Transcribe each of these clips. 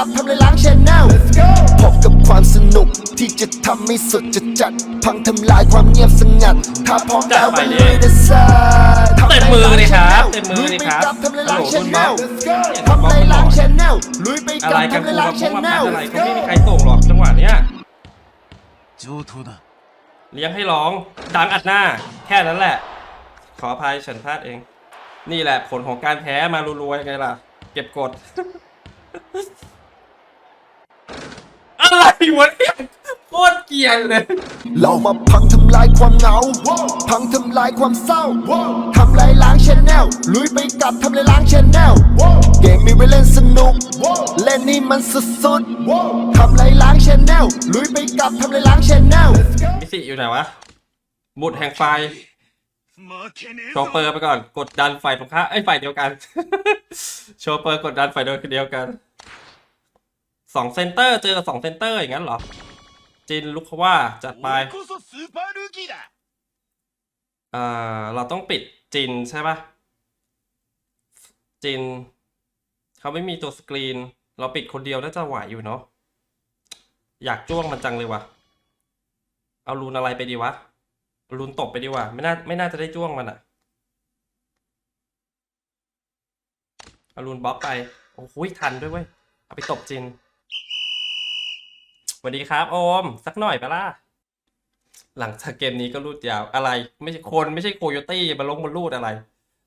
ับทำลาล้างชแนลพบกับความสนุกที่จะทำให้สุดจะจัด พังทำลายความเงียบสงัด ถ้าพร้อมแล้วไปเลยนะซ่าเต็มมือเลยครับเต็มมือเลยครับทำลายล้างแชนแนลทำลายล้างแชนแนลลุยไปกับทำลายล้างแชนแนลอะไรก็ไม่มีใครส่งหรอกจังหวะเนี้ยจูธูดเลี้ยงให้ร้องดังอัดหน้า แค่นั้นแหละ ขออภัยฉันพลาดเอง นี่แหละผลของการแพ้มารวยๆไงล่ะ เก็บกด วะเนี่โคตรเกียนเลย เรามาพังทำลายความเหงา พังทำลายความเศร้า ทำลายล้างชแนลลุยไปกับทำลายล้างชแนลเกมมีไว้เล่นสนุก เล่นนี่มันสุดๆทำลายล้างชแนลลุยไปกับทำลายล้างชแนลมิสิอยู่ไหนวะบุตแห่งไฟโชเปอร์ไปก่อน กดดันฝ่ายตรงข้ามไอ้ฝ่ายเดียวกัน โชเปอร์กดดันฝ่ายเดียวกัน สองเซนเตอร์เจอกับสองเซนเตอร์อย่างนั้นเหรอ จินลุกว่าจัดไปเอ่อเราต้องปิดจินใช่ปะจินเขาไม่มีตัวสกรีน เราปิดคนเดียวน่าจะไหวอยู่เนาะอยากจ้วงมันจังเลยวะเอารูนอะไรไปดีวะรูนตบไปดีวะไม่น่าไม่น่าจะได้จ้วงมันอะเอารูนบล็อกไป โอ้โหทันด้วยเว้ย เอาไปตบจิน วัสดีครับ โอม สักหน่อยปล่ะ หลังจากเกมนี้ก็รูดยาวอะไร ไม่ใช่คนไม่ใช่โคโยตี้มาลงมารูดอะไร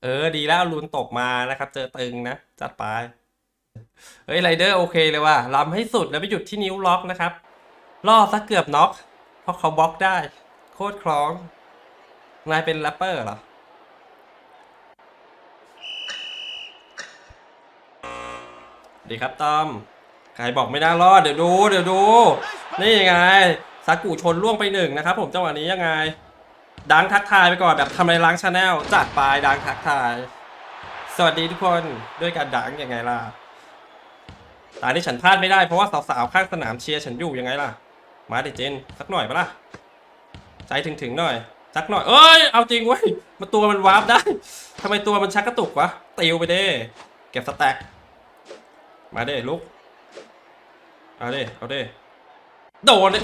เออ ดีแล้วรูนตกมานะครับ เจอตึงนะ จัดไป เฮ้ยไรเดอร์โอเคเลยว่ะลำให้สุดแล้วไปหยุดที่นิ้วล็อกนะครับล่อซะเกือบน็อก เพราะเขาบล็อกได้ โคตรคล้อง นายเป็นแรปเปอร์เหรอดีครับตอม ใครบอกไม่น่ารอดเดี๋ยวดูเดี๋ยวดู นี่ไงซากุชนล่วงไปหนึ่งนะครับ ผมจังหวะนี้ยังไง ดังทักทายไปก่อนแบบทำไรล้างชาแนลจัดไปดังทักทาย สวัสดีทุกคนด้วยการดังยังไงล่ะตาที่ฉันพลาดไม่ได้เพราะว่าสาวๆข้างสนามเชียร์ฉันอยู่ยังไงล่ะ มาเดเจนสักหน่อยปะล่ะใจถึงๆหน่อยสักหน่อยเอ้ยเอาจริงเว้ยมันตัวมันวาร์ปได้ทำไมตัวมันชักกระตุกวะติวไปเด้เก็บสแต็กมาเด้ลุก เอาเด้เอาเด้โดนเลย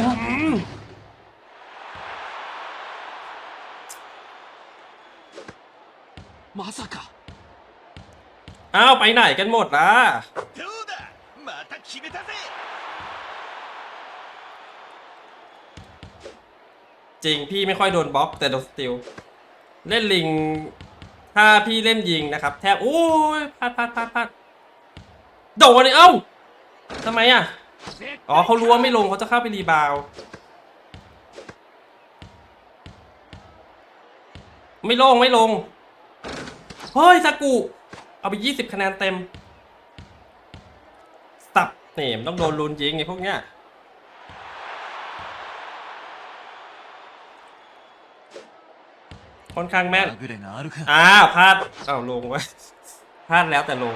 มาสักะอ้าวไปไหนกันหมดล่ะจริงพี่ไม่ค่อยโดนบล็อกแต่โดนสติลเล่นลิง ถ้าพี่เล่นยิงนะครับ แทบโอ้ยพลาดพลาดพลาดพลาดโดนเลยเอ้าทำไมอะ อ๋อเขารู้ว่าไม่ลงเขาจะเข้าไปรีบาว ไม่ลงไม่ลง เฮ้ยสกุเอาไป 20 คะแนนเต็ม สับเนี่ยต้องโดนลูนยิงไงพวกเนี้ยค่อนข้างแม่นอ้าวพลาดเอาลงไว้พลาดแล้วแต่ลง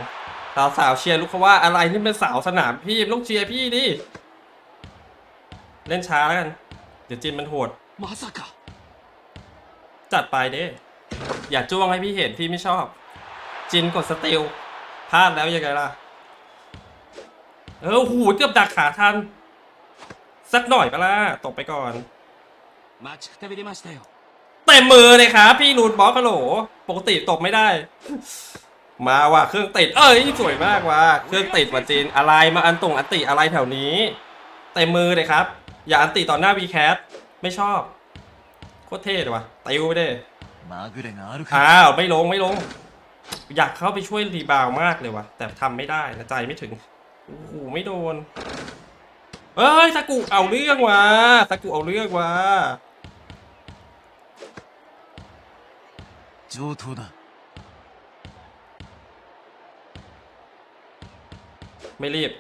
สาวสาวเชียร์ลูกเขาว่าอะไรที่เป็นสาวสนามพี่ลูกเชียร์พี่ดิเล่นช้าแล้วกัน เดี๋ยวจินมันโหดมาสักะจัดไปเด้อย่าจ้วงให้พี่เห็นพี่ไม่ชอบ จินกดสติลพลาดแล้วยังไงล่ะ เออหูเกือบดักขาท่านสักหน่อยปะล่ะตกไปก่อนมาชักเต็มมือเลยครับพี่รูดบอสกระโหล ปกติตกไม่ได้ มาว่ะเครื่องติด เอ้ยสวยมากว่ะเครื่องติดว่ะจีนอะไรมาอันตรงอันติอะไรแถวนี้ เต็มมือเลยครับ อย่าอันติต่อหน้าวีแคสไม่ชอบ โคตรเท่เลยว่ะติวไปเด้ まぐれがあるか อ้าวไม่ลงไม่ลง อยากเข้าไปช่วยรีบาวด์มากเลยว่ะ แต่ทำไม่ได้นะใจไม่ถึงโอ้โหไม่โดนเอ้ยสากุเอาเรื่องว่ะสากุเอาเรื่องว่ะ 上等だ ไม่รีบ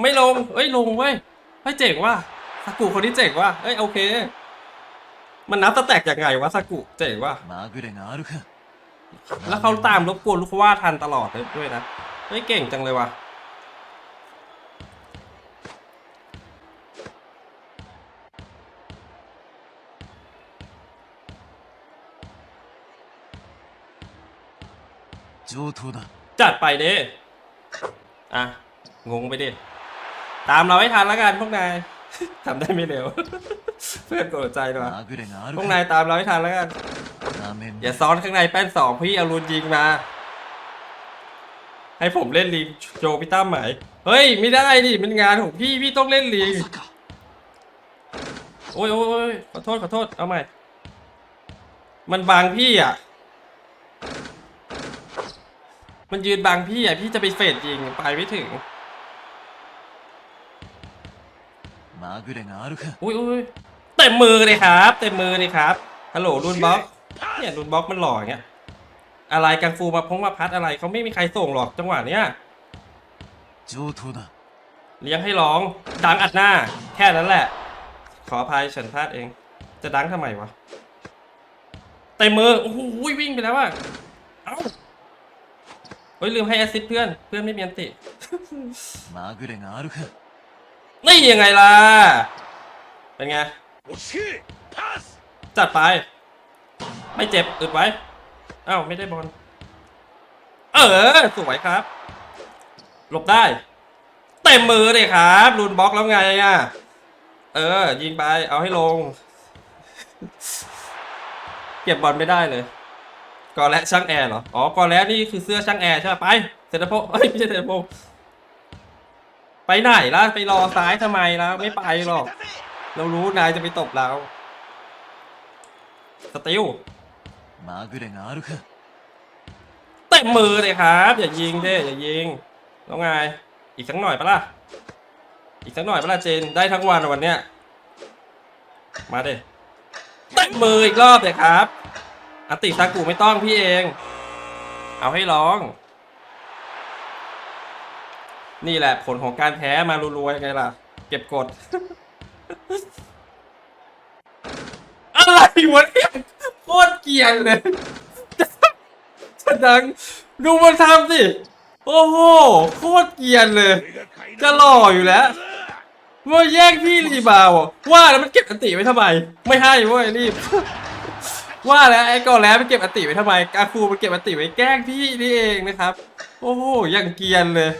ไม่ลง เอ้ยลงเว้ยเฮ้ยเจ๋งว่ะซากุคนนี้เจ๋งว่ะเอ้ยโอเค มันนับตะแตกยังไงวะซากุเจ๋งว่ะแล้วเขาตามรบกวนลูกว่าทันตลอดเลยด้วยนะเฮ้ยเก่งจังเลยว่ะจัดไปเด้อะ งงไปดิ ตามเราให้ทันแล้วกันพวกนาย ทำได้ไม่เร็ว เพื่อนกดใจหน่อยพวกนายตามเราให้ทันแล้วกัน อย่าซ้อนข้างในแป้นสองพี่อารุณยิงมา ให้ผมเล่นลิงโจพิต้าไหมเฮ้ย ไม่ได้ดิเป็นงานของพี่พี่ต้องเล่นลิงโอ้ยโอ้ยขอโทษขอโทษเอาใหม่ มันบางพี่อะ มันยืนบางพี่อะ พี่จะไปเฟดยิงไปไม่ถึง まぐれがあるか อุ้ยอุ้ยเต็มมือเลยครับ เต็มมือเลยครับฮัลโหลรุนบล็อกเนี่ยรุนบล็อกมันหล่ออย่างเงี้ยอะไรกังฟูมาพงมาพัดอะไรเขาไม่มีใครส่งหรอกจังหวะเนี้ย 上等だ เลี้ยงให้ร้อง ดังอัดหน้า แค่นั้นแหละ ขออภัยฉันพลาดเอง จะดังทำไมวะเต็มมือโอ้โหวิ่งไปแล้วว่ะเอ้าเฮ้ยลืมให้แอสซิสต์เพื่อน เพื่อนไม่มีอันติ まぐれがあるか นี่ยังไงล่ะ เป็นไง จัดไป ไม่เจ็บอึดไว้เอ้าไม่ได้บอล เออ สวยครับ หลบได้ เต็มมือเลยครับรูนบล็อกแล้วไงอะ เออ ยิงไป เอาให้ลง เก็บบอลไม่ได้เลยกอและช่างแอร์เหรอ อ๋อกอและนี่คือเสื้อช่างแอร์ใช่ไหมไป เซนเตอร์โพเอ้ยไม่ใช่เซนเตอร์โพ ไปไหนล่ะไปรอซ้ายทำไมล่ะไม่ไปหรอก เรารู้นายจะไปตบเราสติวมาเกเรงอารุคเต็มมือเลยครับอย่ายิงเด้อย่ายิงแล้วไงอีกสักหน่อยปะล่ะอีกสักหน่อยปะล่ะเจนได้ทั้งวันวันเนี้ยมาเด้เต็มมืออีกรอบเลยครับอติซากูไม่ต้องพี่เอง เอาให้ร้อง นี่แหละผลของการแพ้มารัวๆยังไงล่ะ เก็บกด อะไรวะเนี่ยโคตรเกลียนเลยจะดังดูมันทำสิ โอ้โหโคตรเกรียนเลย จะหล่ออยู่แล้วว่าแย่งพี่รีบาวด์อะว่าแล้วมันเก็บอันติไว้ทำไม ไม่ให้เว้ยรีบ ว่าแล้วไอ้ก่อนแล้วมันเก็บอันติไว้ทำไมกาคูมันเก็บอันติไว้แกล้งพี่นี่เองนะครับ โอ้โหอย่างเกรียนเลย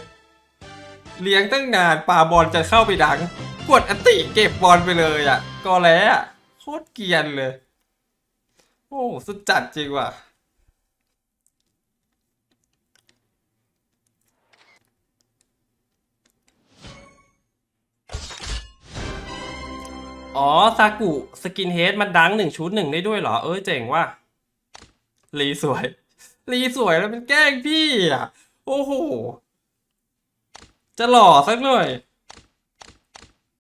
เลี้ยงตั้งนานปาบอลจะเข้าไปดัง กดอติเก็บบอลไปเลยอะกอแล้วโคตรเกียนเลย โอ้สุดจัดจริงว่ะอ๋อ ซากุสกินเฮดมันดังหนึ่งชุดหนึ่งได้ด้วยเหรอ เออเจ๋งว่ะรีสวย รีสวยแล้วเป็นแกล้งพี่อะ โอ้โห จะหล่อสักหน่อย